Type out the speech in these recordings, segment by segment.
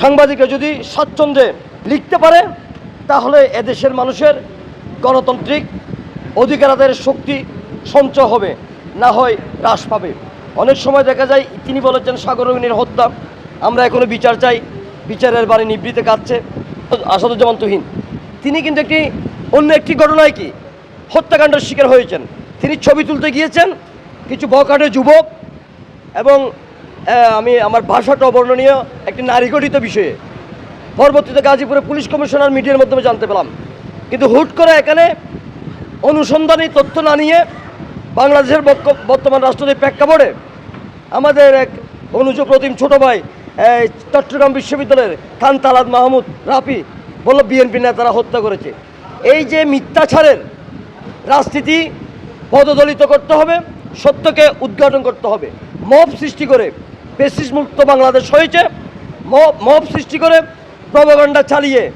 সাংবাদিকরা যদি স্বাচ্ছন্দ্যে লিখতে পারে, তাহলে এদেশের মানুষের গণতান্ত্রিক অধিকারাদের শক্তি সঞ্চয় হবে, না হয় হ্রাস পাবে। অনেক সময় দেখা যায়, তিনি বলেছেন সাগরবিনীর হত্যা, আমরা এখনও বিচার চাই, বিচারের বাড়ি নিবৃতে কাটছে আসাদুজ্জামান তুহিন, তিনি কিন্তু একটি অন্য একটি ঘটনায় কি? হত্যাকাণ্ডের শিকার হয়েছেন। তিনি ছবি তুলতে গিয়েছেন, কিছু বকাটে যুবক এবং আমি আমার ভাষাটা অবর্ণনীয় একটি নারী গঠিত বিষয়ে। পরবর্তীতে গাজীপুরে পুলিশ কমিশনার মিডিয়ার মাধ্যমে জানতে পেলাম। কিন্তু হুট করে এখানে অনুসন্ধানী তথ্য না নিয়ে বাংলাদেশের বর্তমান রাষ্ট্রপতির প্রেক্ষাপটে আমাদের এক অনুজ প্রতিম ছোট ভাই চট্টগ্রাম বিশ্ববিদ্যালয়ের খান তালাদ মাহমুদ রাফি বলল, বিএনপি নেতারা হত্যা করেছে। এই যে মিথ্যাচারের রাজনীতি পদদলিত করতে হবে, সত্যকে উদ্ঘাটন করতে হবে, মব সৃষ্টি করে পেসিস মুক্ত বাংলাদেশ হয়েছে। মব সৃষ্টি করে প্রভাকাণ্ডা চালিয়ে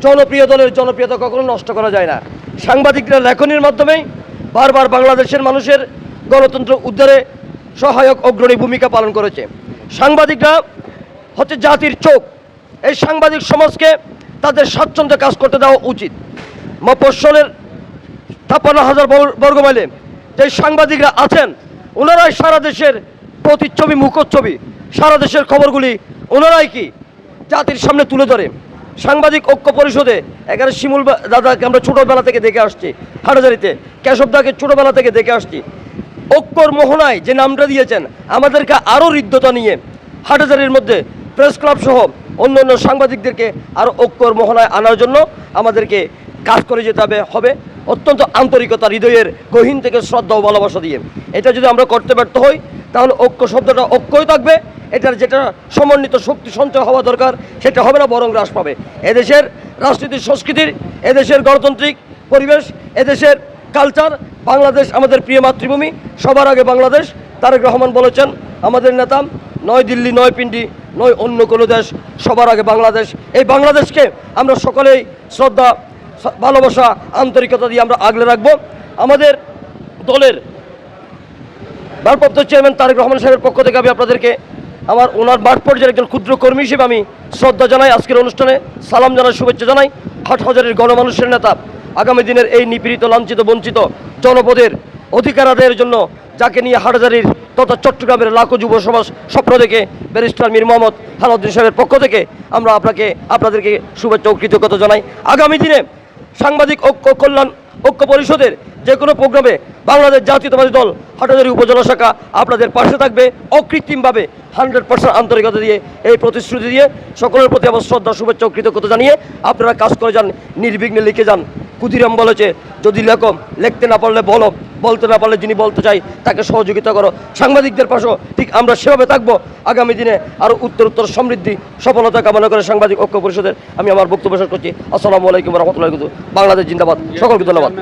জনপ্রিয় দলের জনপ্রিয়তা কখনো নষ্ট করা যায় না। সাংবাদিকরা লেখনীর মাধ্যমেই বারবার বাংলাদেশের মানুষের গণতন্ত্র উদ্ধারে সহায়ক অগ্রণী ভূমিকা পালন করেছে। সাংবাদিকরা হচ্ছে জাতির চোখ। এই সাংবাদিক সমাজকে তাদের স্বাচ্ছন্দ্যে কাজ করতে দেওয়া উচিত। মফস্বলের ছাপ্পান্ন হাজার বর্গ- বর্গ যে সাংবাদিকরা আছেন, ওনারাই সারা দেশের প্রতিচ্ছবি, মুখচ্ছবি, সারা দেশের খবরগুলি ওনারাই কি জাতির সামনে তুলে ধরে? সাংবাদিক ঐক্য পরিষদে এখানে শিমুল দাদাকে আমরা ছোটোবেলা থেকে দেখে আসছি হাটাজারিতে কেশবদাকে ছোটোবেলা থেকে দেখে আসছি। ঐক্যর মোহনায় যে নামটা দিয়েছেন, আমাদেরকে আরও হৃদ্যতা নিয়ে হাটাজারির মধ্যে প্রেস ক্লাব সহ অন্যান্য সাংবাদিকদেরকে আরও ঐক্যর মোহনায় আনার জন্য আমাদেরকে কাজ করে যেতে হবে। অত্যন্ত আন্তরিকতা হৃদয়ের গহীন থেকে শ্রদ্ধা ও ভালোবাসা দিয়ে। এটা যদি আমরা করতে ব্যর্থ হই, তাহলে ঐক্য শব্দটা ঐক্যই থাকবে। এটার যেটা সমন্বিত শক্তি সঞ্চয় হওয়া দরকার, সেটা হবে না, বরং হ্রাস পাবে। এদেশের রাজনীতির সংস্কৃতির, এদেশের গণতান্ত্রিক পরিবেশ, এদেশের কালচার বাংলাদেশ আমাদের প্রিয় মাতৃভূমি। সবার আগে বাংলাদেশ, তারেক রহমান বলেছেন, আমাদের নেতা নয় দিল্লি, নয় পিন্ডি, নয় অন্য কোনো দেশ, সবার আগে বাংলাদেশ। এই বাংলাদেশকে আমরা সকলেই শ্রদ্ধা ভালোবাসা, আন্তরিকতা দিয়ে আমরা আগলে রাখব। আমাদের দলের ভারপ্রাপ্ত চেয়ারম্যান তারেক রহমান সাহেবের পক্ষ থেকে আমি আপনাদেরকে আমার ওনার মাঠ পর্যায়ের একজন ক্ষুদ্র কর্মী হিসেবে আমি শ্রদ্ধা জানাই। আজকের অনুষ্ঠানে সালাম জানাই, শুভেচ্ছা জানাই। হাট হাজারের গণমানুষের নেতা, আগামী দিনের এই নিপীড়িত, লাঞ্ছিত, বঞ্চিত জনপদের অধিকার আদায়ের জন্য যাকে নিয়ে হাটহাজারির তথা চট্টগ্রামের লাখো যুব সমাজ স্বপ্ন দেখে ব্যারিস্টার মীর মোহাম্মদ হালাউদ্দিন সাহেবের পক্ষ থেকে আমরা আপনাকে, আপনাদেরকে শুভেচ্ছা ও কৃতজ্ঞতা জানাই। আগামী দিনে সাংবাদিক ঐক্য কল্যাণ ঐক্য পরিষদের যে কোনো প্রোগ্রামে বাংলাদেশ জাতীয়তাবাদী দল হাটাজারি উপজেলা শাখা আপনাদের পাশে থাকবে অকৃত্রিমভাবে হান্ড্রেড পার্সেন্ট আন্তরিকতা দিয়ে এই প্রতিশ্রুতি দিয়ে সকলের প্রতি আমার শ্রদ্ধা, শুভেচ্ছা ও কৃতজ্ঞতা জানিয়ে আপনারা কাজ করে যান, নির্বিঘ্নে লিখে যান। কুদিরাম বলেছে, যদি লেখম লিখতে না পারলে বলো। বলতে না পারলে যিনি বলতে চাই, তাকে সহযোগিতা করো। সাংবাদিকদের পাশেও ঠিক আমরা সেভাবে থাকব। আগামী দিনে আরও উত্তর উত্তর সমৃদ্ধি, সফলতা কামনা করে সাংবাদিক ঐক্য পরিষদের আমি আমার বক্তব্য শেষ করছি। আসসালামু আলাইকুম রহমতুল্লাহ বাংলাদেশ জিন্দাবাদ। সকলকে ধন্যবাদ।